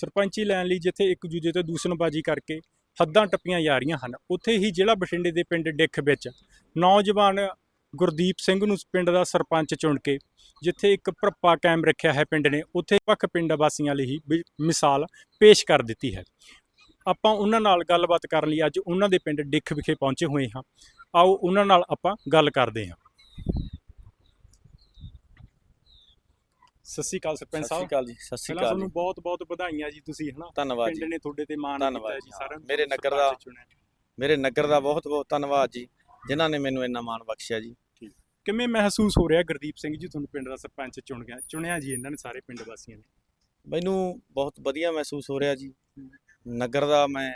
ਸਰਪੰਚੀ ਲੈਣ ਲਈ ਜਿੱਥੇ ਇੱਕ ਦੂਜੇ ਤੇ ਦੂਸ਼ਣਬਾਜ਼ੀ ਕਰਕੇ ਹੱਦਾਂ ਟੱਪੀਆਂ ਜਾ ਰਹੀਆਂ ਹਨ। ਉੱਥੇ ਹੀ ਜ਼ਿਲ੍ਹਾ ਬਠਿੰਡੇ ਦੇ ਪਿੰਡ ਡਿੱਖ ਵਿੱਚ ਨੌਜਵਾਨ ਗੁਰਦੀਪ ਸਿੰਘ ਨੂੰ ਪਿੰਡ ਦਾ ਸਰਪੰਚ ਚੁਣ ਕੇ ਜਿੱਥੇ ਇੱਕ ਭਰਪਾ ਕਾਇਮ ਰੱਖਿਆ ਹੈ ਪਿੰਡ ਨੇ, ਉੱਥੇ ਵੱਖ ਪਿੰਡ ਵਾਸੀਆਂ ਲਈ ਹੀ ਵੀ ਮਿਸਾਲ ਪੇਸ਼ ਕਰ ਦਿੱਤੀ ਹੈ। ਆਪਾਂ ਉਹਨਾਂ ਨਾਲ ਗੱਲਬਾਤ ਕਰਨ ਲਈ ਅੱਜ ਉਹਨਾਂ ਦੇ ਪਿੰਡ ਡਿੱਖ ਵਿਖੇ ਪਹੁੰਚੇ ਹੋਏ ਹਾਂ। ਆਓ ਉਹਨਾਂ ਨਾਲ ਆਪਾਂ ਗੱਲ ਕਰਦੇ ਹਾਂ। ਸਤਿ ਸ਼੍ਰੀ ਅਕਾਲ ਸਰਪੰਚ ਸਤਿ ਸ਼੍ਰੀ ਸਾਹਿਬ। ਅਕਾਲ ਜੀ ਸਤਿ ਸ਼੍ਰੀ ਅਕਾਲ ਤੁਹਾਨੂੰ ਬਹੁਤ ਬਹੁਤ ਵਧਾਈਆਂ ਜੀ ਤੁਸੀਂ ਹਨਾ? ਧੰਨਵਾਦ ਪਿੰਡ ਜੀ। ਨੇ ਤੁਹਾਡੇ ਤੇ ਮਾਣ ਕੀਤਾ ਜੀ ਨੂੰ ਮੇਰੇ ਨਗਰ ਦਾ-। ਮੇਰੇ ਨਗਰ ਦਾ ਬਹੁਤ ਬਹੁਤ ਧੰਨਵਾਦ ਜੀ ਜਿਨ੍ਹਾਂ ਨੇ ਮੈਨੂੰ ਇੰਨਾ ਮਾਣ ਬਖਸ਼ਿਆ ਜੀ। ਕਿਵੇਂ ਮਹਿਸੂਸ ਹੋ ਰਿਹਾ ਗੁਰਦੀਪ ਸਿੰਘ ਜੀ? ਤੁਹਾਨੂੰ ਪਿੰਡ ਦਾ ਸਰਪੰਚ ਚੁਣ ਗਿਆ ਚੁਣਿਆ ਜੀ ਇਹਨਾਂ ਨੇ ਸਾਰੇ ਪਿੰਡ ਵਾਸੀਆਂ ਨੇ। ਮੈਨੂੰ ਬਹੁਤ ਵਧੀਆ ਮਹਿਸੂਸ ਹੋ ਰਿਹਾ ਜੀ। ਨਗਰ ਦਾ ਮੈਂ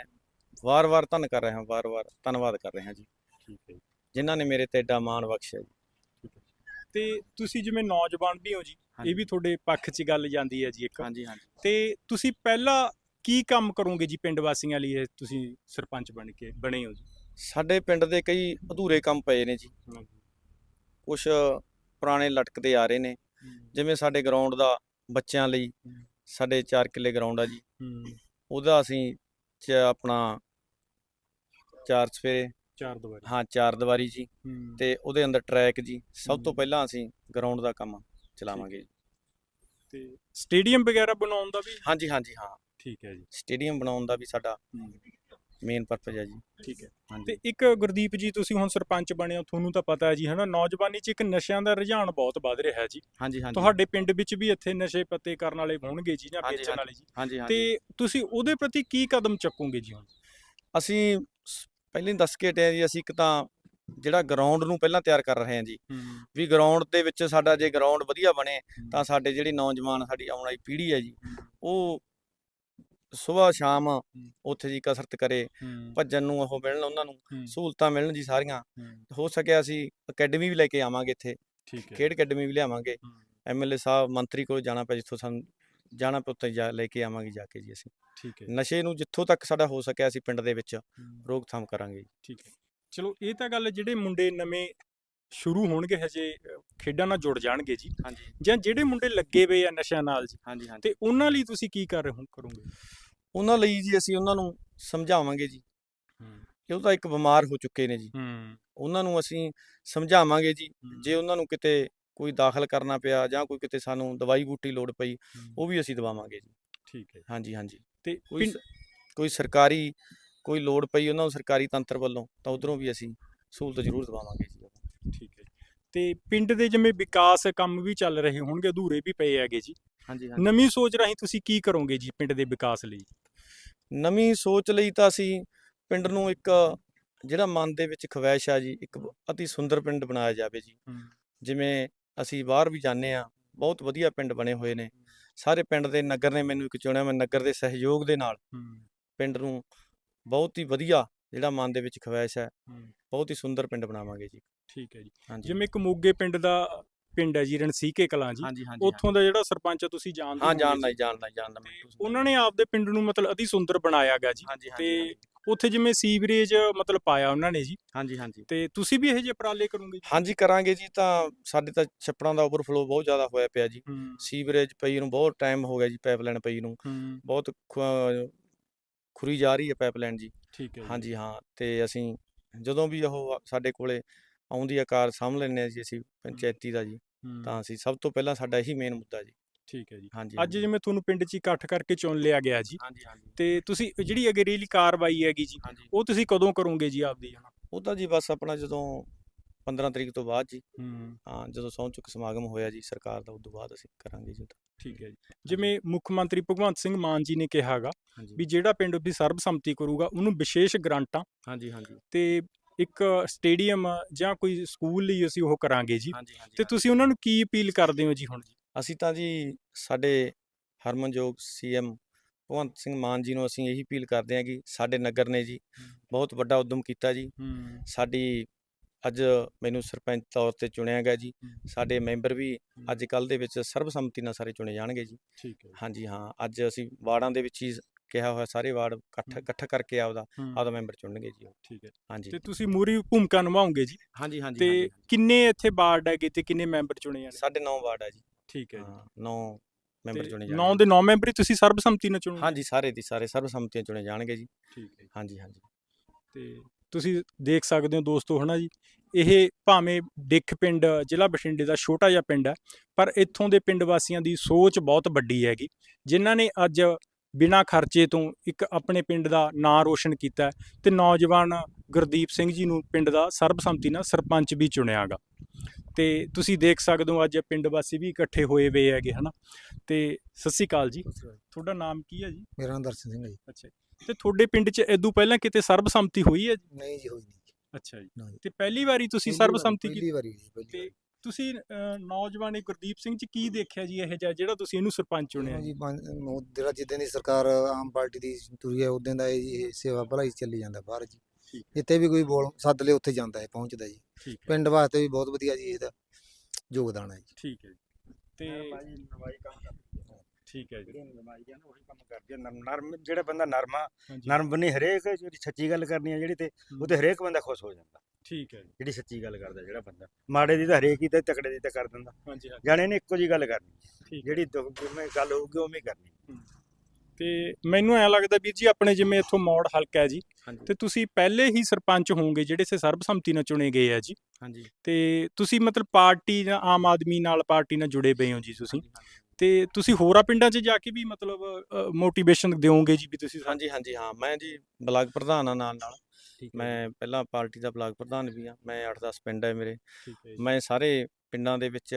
ਵਾਰ-ਵਾਰ ਧੰਨ ਕਰ ਰਿਹਾ ਹਾਂ ਵਾਰ-ਵਾਰ ਧੰਨਵਾਦ ਕਰ ਰਿਹਾ ਜੀ। ਠੀਕ ਹੈ ਜਿਨ੍ਹਾਂ ਨੇ ਮੇਰੇ ਤੇ ਏਡਾ ਮਾਣ ਬਖਸ਼ਿਆ ਜੀ। ਤੇ ਤੁਸੀਂ ਜਿਵੇਂ ਨੌਜਵਾਨ ਵੀ ਹੋ ਜੀ। ਇਹ ਵੀ ਤੁਹਾਡੇ ਪੱਖ 'ਚ ਗੱਲ ਜਾਂਦੀ ਹੈ ਜੀ ਇੱਕ। ਹਾਂਜੀ ਹਾਂਜੀ। ਤੇ ਤੁਸੀਂ ਪਹਿਲਾਂ ਕੀ ਕੰਮ ਕਰੋਗੇ ਜੀ ਪਿੰਡ ਵਾਸੀਆਂ ਲਈ ਇਹ ਤੁਸੀਂ ਸਰਪੰਚ ਬਣ ਕੇ ਬਣੇ ਹੋ ਜੀ? ਸਾਡੇ ਪਿੰਡ ਦੇ ਕਈ ਅਧੂਰੇ ਕੰਮ ਪਏ ਨੇ ਜੀ। ਕੁਝ ਪੁਰਾਣੇ ਲਟਕਦੇ ਆ ਰਹੇ ਨੇ। ਜਿਵੇਂ ਸਾਡੇ ਗਰਾਊਂਡ ਦਾ ਬੱਚਿਆਂ ਲਈ ਸਾਡੇ 4 ਕਿੱਲੇ ਗਰਾਊਂਡ ਆ ਜੀ। ਉਹਦਾ ਅਸੀਂ ਆਪਣਾ ਚਾਰ ਸਫੇਰੇ ਚਾਰ ਦੁਆਰੀ ਹਾਂ ਚਾਰ ਦੀਵਾਰੀ ਜੀ। ਤੇ ਉਹਦੇ ਅੰਦਰ ਟਰੈਕ ਜੀ। ਸਭ ਤੋਂ। ਪਹਿਲਾਂ ਅਸੀਂ ਗਰਾਊਂਡ ਦਾ ਕੰਮ ਚਲਾਵਾਂਗੇ। ਤੇ ਸਟੇਡੀਅਮ ਵਗੈਰਾ ਬਣਾਉਣ ਦਾ ਵੀ? ਹਾਂਜੀ ਹਾਂਜੀ ਹਾਂ। ਠੀਕ ਹੈ ਜੀ। ਸਟੇਡੀਅਮ ਬਣਾਉਣ ਦਾ ਵੀ ਸਾਡਾ ਮੇਨ ਪਰਪਸ ਹੈ ਜੀ। ਠੀਕ ਹੈ। ਹਾਂਜੀ। ਤੇ ਇੱਕ ਗੁਰਦੀਪ ਜੀ ਤੁਸੀਂ ਹੁਣ ਸਰਪੰਚ ਬਣੇ ਹੋ ਤੁਹਾਨੂੰ ਤਾਂ ਪਤਾ ਹੈ ਜੀ ਹਨਾ? ਨੌਜਵਾਨੀ 'ਚ ਇੱਕ ਨਸ਼ਿਆਂ ਦਾ ਰੁਝਾਨ ਬਹੁਤ ਵੱਧ ਰਿਹਾ ਹੈ ਜੀ। ਹਾਂਜੀ ਹਾਂਜੀ। ਤੁਹਾਡੇ ਪਿੰਡ ਵਿੱਚ ਵੀ ਇੱਥੇ ਨਸ਼ੇ ਪੱਤੇ ਕਰਨ ਵਾਲੇ ਹੋਣਗੇ ਜੀ ਜਾਂ ਵੇਚਣ ਵਾਲੇ ਜੀ। ਤੇ ਤੁਸੀਂ ਉਹਦੇ ਪ੍ਰਤੀ ਕੀ ਕਦਮ ਚੱਕੋਗੇ ਜੀ ਹੁਣ? ਅਸੀਂ ਪਹਿਲਾਂ ਦੱਸ ਕੇ ਹਾਂ ਜੀ ਅਸੀਂ ਇੱਕ ਤਾਂ ਜਿਹੜਾ ਗਰਾਊਂਡ ਨੂੰ ਪਹਿਲਾਂ ਤਿਆਰ ਕਰ ਰਹੇ ਹਾਂ ਜੀ। ਵੀ ਗਰਾਊਂਡ ਦੇ ਵਿੱਚ ਸਾਡਾ ਜੇ ਗਰਾਊਂਡ ਵਧੀਆ ਬਣੇ ਤਾਂ ਸਾਡੇ ਜਿਹੜੀ ਨੌਜਵਾਨ ਸਾਡੀ ਆਉਣ ਵਾਲੀ ਪੀੜ੍ਹੀ ਹੈ ਜੀ ਉਹ ਸਵੇਰ ਸ਼ਾਮ ਉੱਥੇ ਜੀ ਕਸਰਤ ਕਰੇ ਭੱਜਣ ਨੂੰ ਉਹ ਮਿਲਣ ਉਹਨਾਂ ਨੂੰ ਸਹੂਲਤਾਂ ਮਿਲਣ ਜੀ ਸਾਰੀਆਂ। ਹੋ। ਸਕਿਆ ਅਸੀਂ ਅਕੈਡਮੀ ਵੀ ਲੈ ਕੇ ਆਵਾਂਗੇ ਇੱਥੇ। ਖੇਡ ਅਕੈਡਮੀ ਵੀ ਲਿਆਵਾਂਗੇ। ਐਮਐਲਏ ਸਾਹਿਬ ਮੰਤਰੀ ਕੋਲ ਜਾਣਾ ਪਿਆ ਜਿੱਥੋਂ ਸਾਨੂੰ ਜਾਣਾ ਪਿਆ ਉੱਥੇ ਜਾ ਲੈ ਕੇ ਆਵਾਂਗੇ ਜਾ ਕੇ ਜੀ ਅਸੀਂ। ਠੀਕ ਹੈ। ਨਸ਼ੇ ਨੂੰ ਜਿੱਥੋਂ ਤੱਕ ਸਾਡਾ ਹੋ ਸਕਿਆ ਅਸੀਂ ਪਿੰਡ ਦੇ ਵਿੱਚ ਰੋਕਥਾਮ ਕਰਾਂਗੇ ਜੀ। ਠੀਕ ਹੈ। ਚਲੋ ਇਹ ਤਾਂ ਗੱਲ ਜਿਹੜੇ ਮੁੰਡੇ ਨਵੇਂ ਸ਼ੁਰੂ ਹੋਣਗੇ ਹਜੇ ਖੇਡਾਂ ਨਾਲ ਜੁੜ ਜਾਣਗੇ ਜੀ। ਹਾਂਜੀ। ਜਾਂ ਜਿਹੜੇ ਮੁੰਡੇ ਲੱਗੇ ਹੋਏ ਆ ਨਸ਼ਿਆਂ ਨਾਲ ਜੀ। ਹਾਂਜੀ ਹਾਂਜੀ। ਤੇ ਉਹਨਾਂ ਲਈ ਤੁਸੀਂ ਕੀ ਕਰ ਰਹੇ ਹੋ ਕਰੋਗੇ? ਉਹਨਾਂ ਲਈ ਜੀ ਅਸੀਂ ਉਹਨਾਂ ਨੂੰ ਸਮਝਾਵਾਂਗੇ ਜੀ ਕਿ ਉਹ ਤਾਂ ਇੱਕ ਬਿਮਾਰ ਹੋ ਚੁੱਕੇ ਨੇ ਜੀ। ਹੂੰ। ਉਹਨਾਂ ਨੂੰ ਅਸੀਂ ਸਮਝਾਵਾਂਗੇ ਜੀ ਜੇ ਉਹਨਾਂ ਨੂੰ ਕਿਤੇ ਕੋਈ ਦਾਖਲ ਕਰਨਾ ਪਿਆ ਜਾਂ ਕੋਈ ਕਿਤੇ ਸਾਨੂੰ ਦਵਾਈ ਬੂਟੀ ਲੋੜ ਪਈ ਉਹ ਵੀ ਅਸੀਂ ਦਵਾਵਾਂਗੇ ਜੀ। ਠੀਕ ਹੈ। ਹਾਂਜੀ ਹਾਂਜੀ। ਤੇ ਕੋਈ ਕੋਈ ਸਰਕਾਰੀ ਕੋਈ ਲੋੜ ਪਈ ਉਹਨਾਂ ਨੂੰ ਸਰਕਾਰੀ ਤੰਤਰ ਵੱਲੋਂ ਤਾਂ ਉਧਰੋਂ ਵੀ ਅਸੀਂ ਸਹੂਲਤ ਜ਼ਰੂਰ ਦਵਾਵਾਂਗੇ ਜੀ ਠੀਕ ਹੈ। ਤੇ ਪਿੰਡ ਦੇ ਜਿਵੇਂ ਵਿਕਾਸ ਕੰਮ ਵੀ ਚੱਲ ਰਹੇ ਹੋਣਗੇ ਅਧੂਰੇ ਵੀ ਪਏ ਹੈਗੇ ਜੀ। ਹਾਂਜੀ ਹਾਂਜੀ। ਨਵੀਂ ਸੋਚ ਰਾਹੀਂ ਤੁਸੀਂ ਕੀ ਕਰੋਗੇ ਜੀ ਪਿੰਡ ਦੇ ਵਿਕਾਸ ਲਈ? ਨਵੀਂ ਸੋਚ ਲਈ ਤਾਂ ਅਸੀਂ ਪਿੰਡ ਨੂੰ ਇੱਕ ਜਿਹੜਾ ਮਨ ਦੇ ਵਿੱਚ ਖਵਾਇਸ਼ ਆ ਜੀ ਇੱਕ ਅਤੀ ਸੁੰਦਰ ਪਿੰਡ ਬਣਾਇਆ ਜਾਵੇ ਜੀ। ਜਿਵੇਂ ਅਸੀਂ ਬਾਹਰ ਵੀ ਜਾਂਦੇ ਆ ਬਹੁਤ ਵਧੀਆ ਪਿੰਡ ਬਣੇ ਹੋਏ ਨੇ। ਸਾਰੇ ਪਿੰਡ ਦੇ ਨਗਰ ਨੇ ਮੈਨੂੰ ਇੱਕ ਚੁਣਿਆ ਮੈਂ ਨਗਰ ਦੇ ਸਹਿਯੋਗ ਦੇ ਨਾਲ ਪਿੰਡ ਨੂੰ ਬਹੁਤ ਹੀ ਵਧੀਆ ਜਿਹੜਾ ਮਨ ਦੇ ਵਿੱਚ ਖਵਾਇਸ਼ ਹੈ। ਬਹੁਤ ਹੀ ਸੁੰਦਰ ਪਿੰਡ ਬਣਾਵਾਂਗੇ ਜੀ। ਠੀਕ ਹੈ ਜੀ। ਹਾਂਜੀ। ਜਿਵੇਂ ਇੱਕ ਮੋਗੇ ਪਿੰਡ ਦਾ ਪਿੰਡ ਹੈ ਜੀ ਰਣਸੀਕੇ ਕਲਾਂ ਜੀ। ਉੱਥੋਂ ਦਾ ਜਿਹੜਾ ਸਰਪੰਚ ਆ ਤੁਸੀਂ ਜਾਣਦੇ ਹਾਂ ਹੋਵੋਗੇ ਜਾਣਦਾ ਜਾਣਦਾ ਜਾਣਦਾ ਉਹਨਾਂ ਨੇ ਆਪਦੇ ਪਿੰਡ ਨੂੰ ਮਤਲਬ ਅਤੀ ਸੁੰਦਰ ਬਣਾਇਆ ਗਿਆ ਜੀ। ਤੇ ਉੱਥੇ ਜਿਵੇਂ ਸੀਵਰੇਜ ਮਤਲਬ ਪਾਇਆ ਉਹਨਾਂ ਨੇ ਜੀ। ਹਾਂਜੀ ਹਾਂਜੀ। ਤੇ ਤੁਸੀਂ ਵੀ ਇਹੋ ਜਿਹੇ ਉਪਰਾਲੇ ਕਰੋਗੇ ਜੀ? ਹਾਂਜੀ ਕਰਾਂਗੇ ਜੀ ਤਾਂ ਸਾਡੇ ਤਾਂ ਛੱਪੜਾਂ ਦਾ ਓਵਰਫਲੋ ਬਹੁਤ ਜ਼ਿਆਦਾ ਹੋਇਆ ਪਿਆ ਜੀ। ਹੂੰ। ਸੀਵਰੇਜ ਪਈ ਨੂੰ ਬਹੁਤ ਟਾਈਮ ਹੋ ਗਿਆ ਜੀ ਪਾਈਪਲਾਈਨ ਪਈ ਨੂੰ। ਹੂੰ। ਬਹੁਤ ਖੁਰੀ ਜਾ ਰਹੀ ਹੈ ਪਾਈਪਲਾਈਨ ਜੀ। ਠੀਕ ਹੈ ਜੀ। ਹਾਂਜੀ ਹਾਂ ਤੇ ਅਸੀਂ ਜਦੋਂ ਵੀ ਉਹ ਸਾਡੇ ਕੋਲੇ ਆਉਂਦੀ ਆ ਕਾਰ ਸਾਂਭ ਲੈਂਦੇ ਹਾਂ ਜੀ ਅਸੀਂ ਪੰਚਾਇਤੀ ਦਾ ਜੀ। ਹੂੰ, ਤਾਂ ਅਸੀਂ ਸਭ ਤੋਂ ਪਹਿਲਾਂ ਸਾਡਾ ਇਹੀ ਮੇਨ ਮੁੱਦਾ ਜੀ। ਠੀਕ ਹੈ ਜੀ। ਹਾਂਜੀ ਅੱਜ ਜਿਵੇਂ ਤੁਹਾਨੂੰ ਪਿੰਡ 'ਚ ਇਕੱਠ ਕਰਕੇ ਚੁਣ ਲਿਆ ਗਿਆ ਜੀ ਹਾਂਜੀ ਹਾਂਜੀ। ਤੇ ਤੁਸੀਂ ਜਿਹੜੀ ਅਗਰੇਲੀ ਕਾਰਵਾਈ ਹੈਗੀ ਜੀ ਹਾਂਜੀ। ਉਹ ਤੁਸੀਂ ਕਦੋਂ ਕਰੋਗੇ ਜੀ ਆਪਦੀ ਉਹ ਤਾਂ ਜੀ ਬਸ ਆਪਣਾ ਜਦੋਂ 15 ਤਰੀਕ ਤੋਂ ਬਾਅਦ ਜੀ। ਹੂੰ। ਹਾਂ ਜਦੋਂ ਸਹੁੰ ਚੁੱਕ ਸਮਾਗਮ ਹੋਇਆ ਜੀ ਸਰਕਾਰ ਦਾ ਉਸ ਤੋਂ ਬਾਅਦ ਅਸੀਂ ਕਰਾਂਗੇ ਜੀ ਉਹ ਤਾਂ। ਠੀਕ ਹੈ ਜੀ। ਜਿਵੇਂ ਮੁੱਖ ਮੰਤਰੀ ਭਗਵੰਤ ਸਿੰਘ ਮਾਨ ਜੀ ਨੇ ਕਿਹਾਗਾ ਹਾਂਜੀ। ਵੀ ਜਿਹੜਾ ਪਿੰਡ ਦੀ ਸਰਬਸੰਮਤੀ ਕਰੂਗਾ ਉਹਨੂੰ ਵਿਸ਼ੇਸ਼ ਗ੍ਰਾਂਟਾਂ ਹਾਂਜੀ ਹਾਂਜੀ। ਤੇ ਇੱਕ ਸਟੇਡੀਅਮ ਜਾਂ ਕੋਈ ਸਕੂਲ ਲਈ ਅਸੀਂ ਉਹ ਕਰਾਂਗੇ ਜੀ। ਹਾਂਜੀ ਹਾਂਜੀ ਤੇ ਤੁਸੀਂ ਉਹਨਾਂ ਨੂੰ ਕੀ ਅਪੀਲ ਕਰਦੇ ਹੋ ਜੀ ਹੁਣ ਜੀ? ਅਸੀਂ ਤਾਂ ਜੀ ਸਾਡੇ ਹਰਮਨਯੋਗ ਸੀਐਮ ਭਗਵੰਤ ਸਿੰਘ ਮਾਨ ਜੀ ਨੂੰ ਅਸੀਂ ਇਹੀ ਅਪੀਲ ਕਰਦੇ ਹਾਂ ਕਿ ਸਾਡੇ ਨਗਰ ਨੇ ਜੀ ਬਹੁਤ ਵੱਡਾ ਉਦਮ ਕੀਤਾ ਜੀ। ਹੂੰ। ਸਾਡੀ ਅੱਜ ਮੈਨੂੰ ਸਰਪੰਚ ਤੌਰ ਤੇ ਚੁਣਿਆ ਗਿਆ ਜੀ। ਸਾਡੇ ਮੈਂਬਰ ਵੀ ਅੱਜ ਕੱਲ ਦੇ ਵਿੱਚ ਸਰਬਸੰਮਤੀ ਨਾਲ ਸਾਰੇ ਚੁਣੇ ਜਾਣਗੇ ਜੀ। ਠੀਕ ਹੈ ਹਾਂਜੀ ਹਾਂ ਅੱਜ ਅਸੀਂ ਵਾਰਡਾਂ ਦੇ ਵਿੱਚ ਹੀ ਕਿਹਾ ਹੋਇਆ ਸਾਰੇ ਵਾਰਡ ਇਕੱਠ। ਇਕੱਠ ਕਰਕੇ ਆਪਦਾ ਆਪਦਾ ਮੈਂਬਰ ਚੁਣਨਗੇ ਜੀ। ਠੀਕ ਹੈ। ਹਾਂਜੀ। ਤੇ ਤੁਸੀਂ ਮੂਰੀ ਭੂਮਿਕਾ ਨਿਭਾਓਗੇ ਜੀ? ਹਾਂਜੀ ਹਾਂਜੀ ਤੇ ਕਿੰਨੇ ਇੱਥੇ ਵਾਰਡ ਹੈਗੇ ਤੇ ਕਿੰਨੇ ਮੈਂਬਰ ਚੁਣੇ ਹਾਂਜੀ। ਜਾਣੇ ਸਾਡੇ 9 ਵਾਰਡ ਆ ਜੀ। ਠੀਕ ਹੈ ਜੀ। ਹਾਂ 9 ਮੈਂਬਰ ਚੁਣੇ 9 ਜਾਣਗੇ। ਦੇ 9 ਮੈਂਬਰ ਹੀ ਤੁਸੀਂ ਸਰਬਸੰਮਤੀ ਨਾਲ ਚੁਣੋਗੇ? ਹਾਂਜੀ ਸਾਰੇ ਦੀ ਸਾਰੇ ਸਰਬਸੰਮਤੀਆਂ ਚੁਣੇ ਜਾਣਗੇ ਜੀ। ਠੀਕ ਹੈ ਹਾਂਜੀ ਹਾਂਜੀ। ਤੇ ਤੁਸੀਂ ਦੇਖ ਸਕਦੇ ਹੋ ਦੋਸਤੋ ਹਨਾ ਜੀ ਇਹ ਭਾਵੇਂ ਡਿੱਖ ਪਿੰਡ ਜ਼ਿਲ੍ਹਾ ਬਠਿੰਡੇ ਦਾ ਛੋਟਾ ਜਿਹਾ ਪਿੰਡ ਹੈ ਪਰ ਇੱਥੋਂ ਦੇ ਪਿੰਡ ਵਾਸੀਆਂ ਦੀ ਸੋਚ ਬਹੁਤ ਵੱਡੀ ਹੈਗੀ। ਜਿਨ੍ਹਾਂ ਨੇ ਅੱਜ ਬਿਨਾਂ ਖਰਚੇ ਤੋਂ ਇੱਕ ਆਪਣੇ ਪਿੰਡ ਦਾ ਨਾਂ ਰੋਸ਼ਨ ਕੀਤਾ ਤੇ ਨੌਜਵਾਨ ਗੁਰਦੀਪ ਸਿੰਘ ਜੀ ਨੂੰ ਪਿੰਡ ਦਾ ਸਰਬਸੰਮਤੀ ਨਾਲ ਸਰਪੰਚ ਵੀ ਚੁਣਿਆਗਾ। ਤੇ ਤੁਸੀਂ ਦੇਖ ਸਕਦੇ ਹੋ ਅੱਜ ਪਿੰਡ ਵਾਸੀ ਵੀ ਇਕੱਠੇ ਹੋਏ ਵੇ ਹੈਗੇ ਹਨਾ। ਤੇ ਸਤਿ ਸ਼੍ਰੀ ਅਕਾਲ ਜੀ। ਤੁਹਾਡਾ ਨਾਮ ਕੀ ਹੈ ਜੀ? ਮੇਰਾ ਨਾਮ ਦਰਸ਼ਨ ਸਿੰਘ ਹੈ ਜੀ। ਅੱਛਾ। ਤੇ ਤੁਹਾਡੇ ਪਿੰਡ 'ਚ ਇਦੋਂ ਪਹਿਲਾਂ ਕਿਤੇ ਸਰਬਸੰਮਤੀ ਹੋਈ ਹੈ? ਜੀ ਨਹੀਂ ਜੀ ਹੋਈ ਨਹੀਂ ਅੱਛਾ ਜੀ। ਨਾ ਜੀ। ਤੇ ਪਹਿਲੀ ਵਾਰੀ ਤੁਸੀਂ ਪਹਿਲੀ ਵਾਰੀ- ਸਰਬਸੰਮਤੀ ਕੀਤੀ ਪਹਿਲੀ ਵਾਰੀ ਜੀ ਪਹਿਲੀ ਤੇ ਵਾਰੀ। ਤੁਸੀਂ ਅਹ, ਨੌਜਵਾਨ ਗੁਰਦੀਪ ਸਿੰਘ ਚ ਕੀ ਦੇਖਿਆ ਜੀ ਇਹ ਜਿਹਾ ਜਿਹੜਾ ਤੁਸੀਂ ਇਹਨੂੰ ਸਰਪੰਚ ਚੁਣਿਆ ਹਾਂ ਜੀ? ਜੀ ਪੰਜ- ਉਹ ਜਿਹੜਾ ਜਿੱਦਾਂ ਦੀ ਸਰਕਾਰ ਆਮ ਪਾਰਟੀ ਦੀ ਤੁਰੀ ਹੈ ਉਦੋਂ ਦਾ ਇਹ ਜੀ ਇਹ ਸੇਵਾ ਭਲਾਈ ਚੱਲੀ ਜਾਂਦਾ ਬਾਹਰ ਜੀ। ਠੀਕ ਜਿੱਥੇ ਵੀ ਕੋਈ ਬੋਲ ਸੱਦ ਲੇ ਉੱਥੇ ਜਾਂਦਾ ਹੈ ਪਹੁੰਚਦਾ ਜੀ। ਠੀਕ ਹੈ। ਪਿੰਡ ਵਾਸਤੇ ਵੀ ਬਹੁਤ ਵਧੀਆ ਜੀ ਇਹਦਾ ਯੋਗਦਾਨ ਹੈ ਜੀ। ਠੀਕ ਹੈ ਜੀ। ਤੇ ਠੀਕ ਹੈ ਜੀ। ਕੰਮ ਕਰਦੀ ਆ ਨਰਮ ਨਰਮ ਜਿਹੜਾ ਬੰਦਾ ਨਰਮਾ ਹਾਂਜੀ। ਨਰਮ ਬਣੀ ਹਰੇਕ ਜਿਹੜੀ ਸੱਚੀ ਗੱਲ ਕਰਨੀ ਆ ਜਿਹੜੀ ਤੇ ਉਹ ਤੇ ਹਰੇਕ ਬੰਦਾ ਖੁਸ਼ ਹੋ ਜਾਂਦਾ। ਠੀਕ ਹੈ ਜੀ। ਜਿਹੜੀ ਸੱਚੀ ਗੱਲ ਕਰਦਾ ਜਿਹੜਾ ਬੰਦਾ। ਮਾੜੇ ਦੀ ਤਾਂ ਹਰੇਕ ਹੀ ਤੇ ਤਕੜੇ ਦੀ ਤਾਂ ਕਰ ਦਿੰਦਾ। ਹਾਂਜੀ ਹਾਂਜੀ। ਜਾਣੇ ਨੇ ਇੱਕੋ ਜੀ ਗੱਲ ਕਰਨੀ। ਠੀਕ ਜਿਹੜੀ ਦੁੱਖ ਜਿਵੇਂ ਗੱਲ ਹੋਊਗੀ ਉਵੇਂ ਹੀ ਕਰਨੀ। ਤੇ ਮੈਨੂੰ ਐ ਲੱਗਦਾ ਵੀਰ ਜੀ ਆਪਣੇ ਜਿਵੇਂ ਇੱਥੋਂ ਮੌੜ ਹਲਕਾ ਹੈ ਜੀ ਹਾਂਜੀ। ਤੇ ਤੁਸੀਂ ਪਹਿਲੇ ਹੀ ਸਰਪੰਚ ਹੋਵੋਗੇ ਜਿਹੜੇ ਸੇ ਸਰਬਸੰਮਤੀ ਨਾਲ ਚੁਣੇ ਗਏ ਆ ਜੀ। ਹਾਂਜੀ। ਤੇ ਤੁਸੀਂ ਮਤਲਬ ਪਾਰਟੀ ਜਾਂ ਆਮ ਆਦਮੀ ਨਾਲ ਪਾਰਟੀ ਨਾਲ ਜੁੜੇ ਪਏ ਹੋ ਜੀ ਤੁਸੀਂ। ਤੇ ਤੁਸੀਂ ਹੋਰਾਂ ਪਿੰਡਾਂ 'ਚ ਜਾ ਕੇ ਵੀ ਮਤਲਬ ਮੋਟੀਵੇਸ਼ਨ ਦਿਓਗੇ ਜੀ ਵੀ ਤੁਸੀਂ ਸਾਨੂੰ? ਹਾਂਜੀ ਹਾਂਜੀ ਹਾਂ ਮੈਂ ਜੀ ਬਲਾਕ ਪ੍ਰਧਾਨ ਆ ਨਾਲ ਨਾਲ ਮੈਂ ਪਹਿਲਾਂ ਪਾਰਟੀ ਦਾ ਬਲਾਕ ਪ੍ਰਧਾਨ ਵੀ ਆ ਮੈਂ 8-10 ਪਿੰਡ ਹੈ ਮੇਰੇ। ਮੈਂ ਸਾਰੇ ਪਿੰਡਾਂ ਦੇ ਵਿੱਚ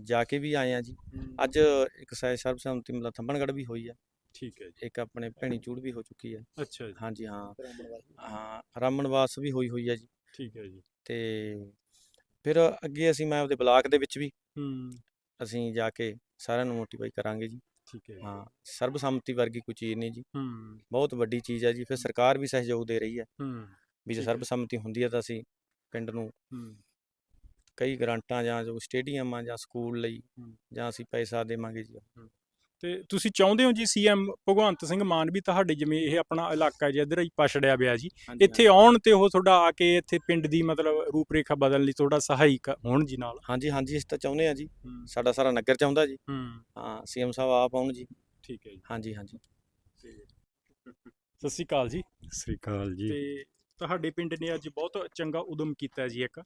ਜਾ ਕੇ ਵੀ ਆਏ ਆ ਜੀ ਅੱਜ ਇੱਕ ਸਾਇ ਸਰਬਸੰਮਤੀ ਮਤਲਬ ਥੰਬਣਗੜ ਵੀ ਹੋਈ ਆ ਠੀਕ ਹੈ ਜੀ। ਇੱਕ ਆਪਣੇ ਭੈਣੀ ਚੂੜ ਵੀ ਹੋ ਚੁੱਕੀ ਹੈ। ਅੱਛਾ ਜੀ। ਹਾਂਜੀ ਹਾਂ। ਹਾਂ ਰਾਮਨਵਾਸ ਵੀ ਹੋਈ ਹੋਈ ਹੈ ਜੀ। ਠੀਕ ਹੈ ਜੀ। ਤੇ ਫਿਰ ਅੱਗੇ ਅਸੀਂ ਮੈਂ ਆਪਦੇ ਬਲਾਕ ਦੇ ਵਿੱਚ ਵੀ ਹੂੰ। ਅਸੀਂ ਜਾ ਕੇ ਸਾਰਿਆਂ ਨੂੰ ਮੋਟੀਵੇਟ ਕਰਾਂਗੇ ਜੀ। ਠੀਕ ਹੈ ਹਾਂ ਸਰਬਸੰਮਤੀ ਵਰਗੀ ਕੋਈ ਚੀਜ਼ ਨਹੀਂ ਜੀ। ਹੂੰ। ਬਹੁਤ ਵੱਡੀ ਚੀਜ਼ ਹੈ ਜੀ। ਫਿਰ ਸਰਕਾਰ ਵੀ ਸਹਿਯੋਗ ਦੇ ਰਹੀ ਹੈ। ਹੂੰ ਵੀ ਜੇ। ਸਰਬਸੰਮਤੀ ਹੁੰਦੀ ਹੈ ਤਾਂ ਅਸੀਂ ਪਿੰਡ ਨੂੰ ਹੂੰ। ਕਈ ਗ੍ਰਾਂਟਾਂ ਜਾਂ ਜੋ ਸਟੇਡੀਅਮ ਜਾਂ ਸਕੂਲ ਲਈ। ਜਾਂ ਅਸੀਂ ਪੈਸਾ ਦੇਵਾਂਗੇ ਜੀ। ਤੇ ਤੁਸੀਂ ਚਾਹੁੰਦੇ ਹੋ ਜੀ ਸੀਐਮ ਭਗਵੰਤ ਸਿੰਘ ਮਾਨ ਵੀ ਤੁਹਾਡੇ ਜਿਵੇਂ ਇਹ ਆਪਣਾ ਇਲਾਕਾ ਜਿਹਾ ਇੱਧਰ ਹੀ ਪਛੜਿਆ ਪਿਆ ਜੀ ਇੱਥੇ ਆਉਣ ਤੇ ਉਹ ਤੁਹਾਡਾ ਆ ਕੇ ਇੱਥੇ ਪਿੰਡ ਦੀ ਮਤਲਬ ਰੂਪਰੇਖਾ ਬਦਲਣ ਲਈ ਤੁਹਾਡਾ ਸਹਾਇਕ ਹੋਣ ਜੀ ਨਾਲ। ਹਾਂਜੀ ਹਾਂਜੀ ਅਸੀਂ ਤਾਂ ਚਾਹੁੰਦੇ ਆ ਜੀ। ਸਾਡਾ ਸਾਰਾ ਨਗਰ ਚਾਹੁੰਦਾ ਜੀ। ਹੂੰ। ਸੀਐਮ ਸਾਹਿਬ ਆਪ ਆਉਣ ਜੀ। ਠੀਕ ਹੈ ਜੀ। ਹਾਂਜੀ ਹਾਂਜੀ। ਸਤਿ ਸ਼੍ਰੀ ਅਕਾਲ ਜੀ। ਸ੍ਰੀ ਅਕਾਲ ਜੀ। ਤੇ ਤੁਹਾਡੇ ਪਿੰਡ ਨੇ ਅੱਜ ਬਹੁਤ ਚੰਗਾ ਉਦਮ ਕੀਤਾ ਜੀ ਇੱਕ।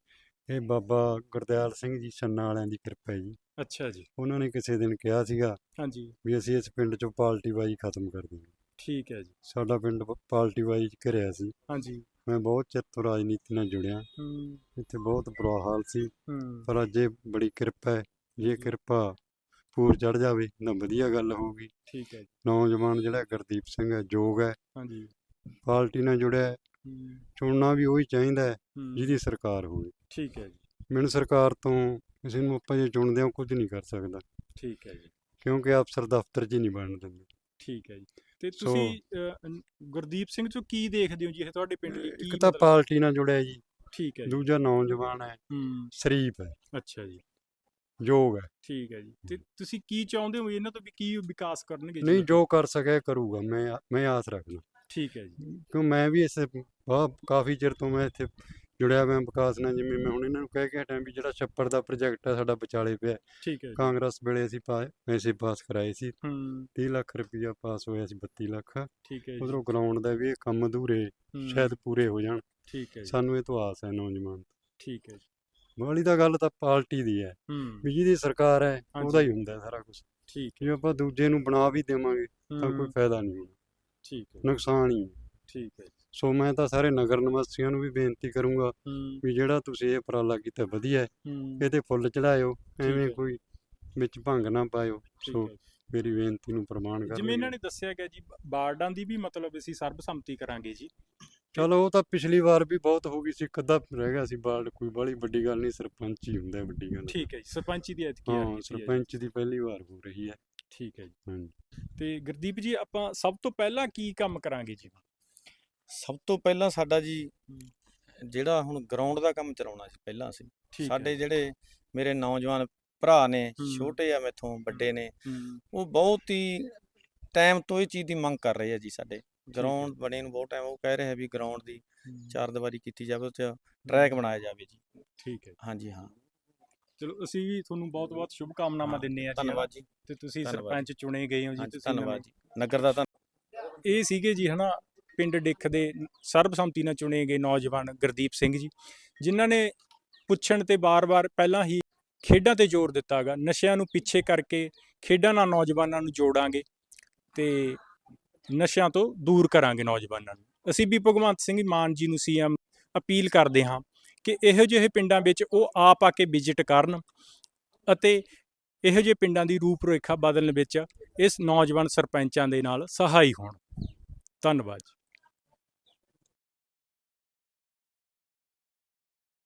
ਇਹ ਬਾਬਾ ਗੁਰਦਿਆਲ ਸਿੰਘ ਜੀ ਛੰਨਾ ਵਾਲਿਆਂ ਦੀ ਕਿਰਪਾ ਹੈ ਜੀ। ਅੱਛਾ ਜੀ। ਉਹਨਾਂ ਨੇ ਕਿਸੇ ਦਿਨ ਕਿਹਾ ਸੀਗਾ ਹਾਂਜੀ। ਵੀ ਅਸੀਂ ਇਸ ਪਿੰਡ ਚੋਂ ਪਾਰਟੀ ਬਾਜੀ ਖਤਮ ਕਰ ਦੇਣੀ। ਠੀਕ ਹੈ ਜੀ। ਸਾਡਾ ਪਿੰਡ ਪ- ਪਾਰਟੀ ਬਾਜੀ ਚ ਘਿਰਿਆ ਸੀ। ਹਾਂਜੀ। ਮੈਂ ਬਹੁਤ ਚਿਰ ਤੋਂ ਰਾਜਨੀਤੀ ਨਾਲ ਜੁੜਿਆ। ਹੂੰ। ਇੱਥੇ ਬਹੁਤ ਬੁਰਾ ਹਾਲ ਸੀ। ਪਰ ਅੱਜ ਇਹ ਬੜੀ ਕਿਰਪਾ ਹੈ। ਜੇ ਕਿਰਪਾ ਪੂਰ ਚੜ ਜਾਵੇ ਤਾਂ ਵਧੀਆ ਗੱਲ ਹੋਊਗੀ। ਠੀਕ ਹੈ ਜੀ। ਨੌਜਵਾਨ ਜਿਹੜਾ ਗੁਰਦੀਪ ਸਿੰਘ ਹੈ ਯੋਗ ਹੈ। ਹਾਂਜੀ। ਪਾਰਟੀ ਨਾਲ ਜੁੜਿਆ ਚੁਣਨਾ ਵੀ ਉਹੀ ਚਾਹੀਦਾ ਹੈ ਜਿਹਦੀ ਸਰਕਾਰ ਹੋਵੇ। ਠੀਕ ਹੈ ਜੀ। ਮੈਨੂੰ ਸਰਕਾਰ ਤੋਂ ਕਿਸੇ ਨੂੰ ਆਪਾਂ ਜੇ ਚੁਣਦੇ ਹਾਂ ਕੁਝ ਨਹੀਂ ਕਰ ਸਕਦਾ। ਠੀਕ ਹੈ ਜੀ। ਕਿਉਂਕਿ ਅਫਸਰ ਦਫ਼ਤਰ 'ਚ ਹੀ ਨਹੀਂ ਬਣ ਦਿੰਦੇ। ਠੀਕ ਹੈ ਜੀ। ਤੇ ਤੁਸੀਂ ਗੁਰਦੀਪ ਸਿੰਘ ਚੋਂ ਕੀ ਦੇਖਦੇ ਹੋ ਜੀ? ਇਹ ਤੁਹਾਡੇ ਪਿੰਡ ਲਈ ਕੀ ਇੱਕ ਤਾਂ ਪਾਰਟੀ ਨਾਲ ਜੁੜਿਆ ਜੀ। ਠੀਕ ਹੈ ਜੀ। ਦੂਜਾ ਨੌਜਵਾਨ ਹੈ ਹੂੰ। ਸ਼ਰੀਫ ਹੈ। ਅੱਛਾ ਜੀ। ਯੋਗ ਹੈ। ਠੀਕ ਹੈ ਜੀ। ਤੇ ਤੁਸੀਂ ਕੀ ਚਾਹੁੰਦੇ ਹੋ? ਇਹਨਾਂ ਤੋਂ ਵੀ ਕੀ ਵਿਕਾਸ ਕਰਨਗੇ ਜੀ? ਨਹੀਂ? ਜੋ ਕਰ ਸਕਿਆ ਕਰੂਗਾ। ਮੈਂ ਮੈਂ ਆਸ ਰੱਖਦਾ। ਠੀਕ ਹੈ ਜੀ। ਕਿਉਂ ਮੈਂ ਵੀ ਇਸ ਬਹੁਤ ਕਾਫੀ ਚਿਰ ਤੋਂ ਮੈਂ ਇੱਥੇ ਜੁੜਿਆ ਮੈਂ ਵਿਕਾਸ ਨਾਲ ਜਿਵੇਂ ਮੈਂ ਹੁਣ ਇਹਨਾਂ ਨੂੰ ਕਹਿ ਕੇ ਹਟਿਆ ਵੀ ਜਿਹੜਾ ਛੱਪੜ ਦਾ ਪ੍ਰੋਜੈਕਟ ਹੈ ਸਾਡਾ ਵਿਚਾਲੇ ਪਿਆ। ਠੀਕ ਹੈ ਕਾਂਗਰਸ ਵੇਲੇ ਅਸੀਂ ਪਾ- ਪੈਸੇ ਪਾਸ ਕਰਾਏ ਸੀ। ਹੂੰ। 30 ਲੱਖ ਰੁਪਈਆ ਪਾਸ ਹੋਇਆ ਸੀ 32 ਲੱਖ। ਠੀਕ ਹੈ ਜੀ। ਉਧਰੋਂ ਗਰਾਊਂਡ ਦਾ ਵੀ ਇਹ ਕੰਮ ਅਧੂਰੇ ਸ਼ਾਇਦ ਪੂਰੇ ਹੋ ਜਾਣ। ਠੀਕ ਹੈ ਸਾਨੂੰ ਇਹ ਤੋਂ ਆਸ ਹੈ ਨੌਜਵਾਨ। ਠੀਕ ਹੈ ਜੀ। ਵਾਲੀ ਤਾਂ ਗੱਲ ਤਾਂ ਪਾਰਟੀ ਦੀ ਹੈ। ਵੀ ਜਿਹਦੀ ਸਰਕਾਰ ਹੈ। ਉਹਦਾ ਹੀ ਹੁੰਦਾ ਸਾਰਾ ਕੁਝ ਠੀਕ ਜੇ ਆਪਾਂ ਦੂਜੇ ਨੂੰ ਬਣਾ ਵੀ ਦੇਵਾਂਗੇ ਤਾਂ ਕੋਈ ਫਾਇਦਾ ਨਹੀਂ ਹੋਣਾ। ਠੀਕ ਹੈ ਨੁਕਸਾਨ ਹੀ ਹੈ। ਠੀਕ ਹੈ ਜੀ। ਸੋ ਮੈਂ ਤਾਂ ਸਾਰੇ ਨਗਰ ਨਿਵਾਸੀਆਂ ਨੂੰ ਵੀ ਬੇਨਤੀ ਕਰੂੰਗਾ ਹੂੰ। ਵੀ ਜਿਹੜਾ ਤੁਸੀਂ ਇਹ ਉਪਰਾਲਾ ਕੀਤਾ ਵਧੀਆ ਹੈ। ਹੂੰ। ਇਹਦੇ ਫੁੱਲ ਚੜਾਇਓ ਐਵੇਂ ਹੈ। ਕੋਈ ਵਿੱਚ ਭੰਗ ਨਾ ਪਾਇਓ। ਠੀਕ ਸੋ ਹੈ ਜੀ। ਮੇਰੀ ਬੇਨਤੀ ਨੂੰ ਪ੍ਰਮਾਣ ਕਰ ਜਿਵੇਂ ਇਹਨਾਂ ਨੇ ਦੱਸਿਆ ਗਿਆ ਜੀ ਬਾਰਡਾਂ ਦੀ ਵੀ ਮਤਲਬ ਅਸੀਂ ਸਰਬਸੰਮਤੀ ਕਰਾਂਗੇ ਜੀ। ਚਲੋ ਉਹ ਤਾਂ ਪਿਛਲੀ ਵਾਰ ਵੀ ਬਹੁਤ ਹੋ ਗਈ ਸੀ ਇੱਕ ਅੱਧਾ ਰਹਿ ਗਿਆ ਸੀ ਬਾਲ ਕੋਈ ਬੜੀ ਵੱਡੀ ਗੱਲ ਨਹੀਂ ਸਰਪੰਚ ਹੀ ਹੁੰਦਾ ਹੈ ਵੱਡੀ ਗੱਲ। ਠੀਕ ਹੈ ਜੀ ਸਰਪੰਚੀ ਦੀ ਐਤਕੀ ਆ ਹਾਂ ਰਹੀ ਹੈ ਜੀ। ਸਰਪੰਚ ਦੀ ਪਹਿਲੀ ਵਾਰ ਹੋ ਰਹੀ ਹੈ। ਠੀਕ ਹੈ ਜੀ। ਹਾਂਜੀ। ਤੇ ਗੁਰਦੀਪ ਜੀ ਆਪਾਂ ਸਭ ਤੋਂ ਪਹਿਲਾਂ ਕੀ ਕੰਮ ਕਰਾਂਗੇ ਜੀ? ਸਭ ਤੋਂ ਪਹਿਲਾਂ ਸਾਡਾ ਜੀ ਜਿਹੜਾ ਹੁਣ ਗਰਾਊਂਡ ਦਾ ਕੰਮ ਚਲਾਉਣਾ ਸੀ ਪਹਿਲਾਂ ਅਸੀਂ ਸਾਡੇ ਜਿਹੜੇ ਮੇਰੇ ਨੌਜਵਾਨ ਭਰਾ ਨੇ। ਛੋਟੇ ਆ ਮੈਥੋਂ ਵੱਡੇ ਨੇ ਉਹ ਬਹੁਤ ਹੀ ਟਾਈਮ ਤੋਂ ਇਹ ਚੀਜ਼ ਦੀ ਮੰਗ ਕਰ ਰਹੇ ਆ ਜੀ ਸਾਡੇ। ਗਰਾਊਂਡ ਬਣੇ ਨੂੰ ਬਹੁਤ ਟਾਈਮ ਉਹ ਕਹਿ ਰਹੇ ਆ ਵੀ ਗਰਾਊਂਡ ਦੀ ਚਾਰ ਦੀਵਾਰੀ ਕੀਤੀ ਜਾਵੇ 'ਚ ਟਰੈਕ ਬਣਾਇਆ ਜਾਵੇ ਜੀ। ਠੀਕ ਹੈ ਹਾਂਜੀ ਹਾਂ। ਚਲੋ ਅਸੀਂ ਵੀ ਤੁਹਾਨੂੰ ਬਹੁਤ-ਬਹੁਤ ਸ਼ੁਭ ਕਾਮਨਾਵਾਂ ਦਿੰਨੇ ਆ ਜੀ ਧੰਨਵਾਦ ਜੀ। ਤੇ ਤੁਸੀਂ ਧੰਨਵਾਦ। ਸਰਪੰਚ ਚੁਣੇ ਗਏ ਹੋ ਜੀ ਹਾਂਜੀ ਤੁਸੀਂ ਧੰਨਵਾਦ ਜੀ। ਨਗਰ ਦਾ ਧੰਨ ਇਹ ਸੀਗੇ ਜੀ ਹਨਾ ਪਿੰਡ ਡਿੱਖ ਦੇ ਸਰਬਸੰਮਤੀ ਨਾਲ ਚੁਣੇ ਗਏ ਨੌਜਵਾਨ ਗੁਰਦੀਪ ਸਿੰਘ ਜੀ ਜਿਨ੍ਹਾਂ ਨੇ ਪੁੱਛਣ ਤੇ ਬਾਰ-ਬਾਰ ਪਹਿਲਾਂ ਹੀ ਖੇਡਾਂ ਤੇ ਜ਼ੋਰ ਦਿੱਤਾਗਾ। ਨਸ਼ਿਆਂ ਨੂੰ ਪਿੱਛੇ ਕਰਕੇ ਖੇਡਾਂ ਨਾਲ ਨੌਜਵਾਨਾਂ ਨੂੰ ਜੋੜਾਂਗੇ ਤੇ ਨਸ਼ਿਆਂ ਤੋਂ ਦੂਰ ਕਰਾਂਗੇ ਨੌਜਵਾਨਾਂ ਨੂੰ। ਅਸੀਂ ਵੀ ਭਗਵੰਤ ਸਿੰਘ ਮਾਨ ਜੀ ਨੂੰ ਸੀਐਮ ਅਪੀਲ ਕਰਦੇ ਹਾਂ ਕਿ ਇਹੋ ਜਿਹੇ ਪਿੰਡਾਂ ਵਿੱਚ ਉਹ ਆਪ ਆ ਕੇ ਵਿਜ਼ਿਟ ਕਰਨ ਅਤੇ ਇਹੋ ਜਿਹੇ ਪਿੰਡਾਂ ਦੀ ਰੂਪਰੇਖਾ ਬਦਲਣ ਵਿੱਚ ਇਸ ਨੌਜਵਾਨ ਸਰਪੰਚਾਂ ਦੇ ਨਾਲ ਸਹਾਈ ਹੋਣ। ਧੰਨਵਾਦ ਜੀ।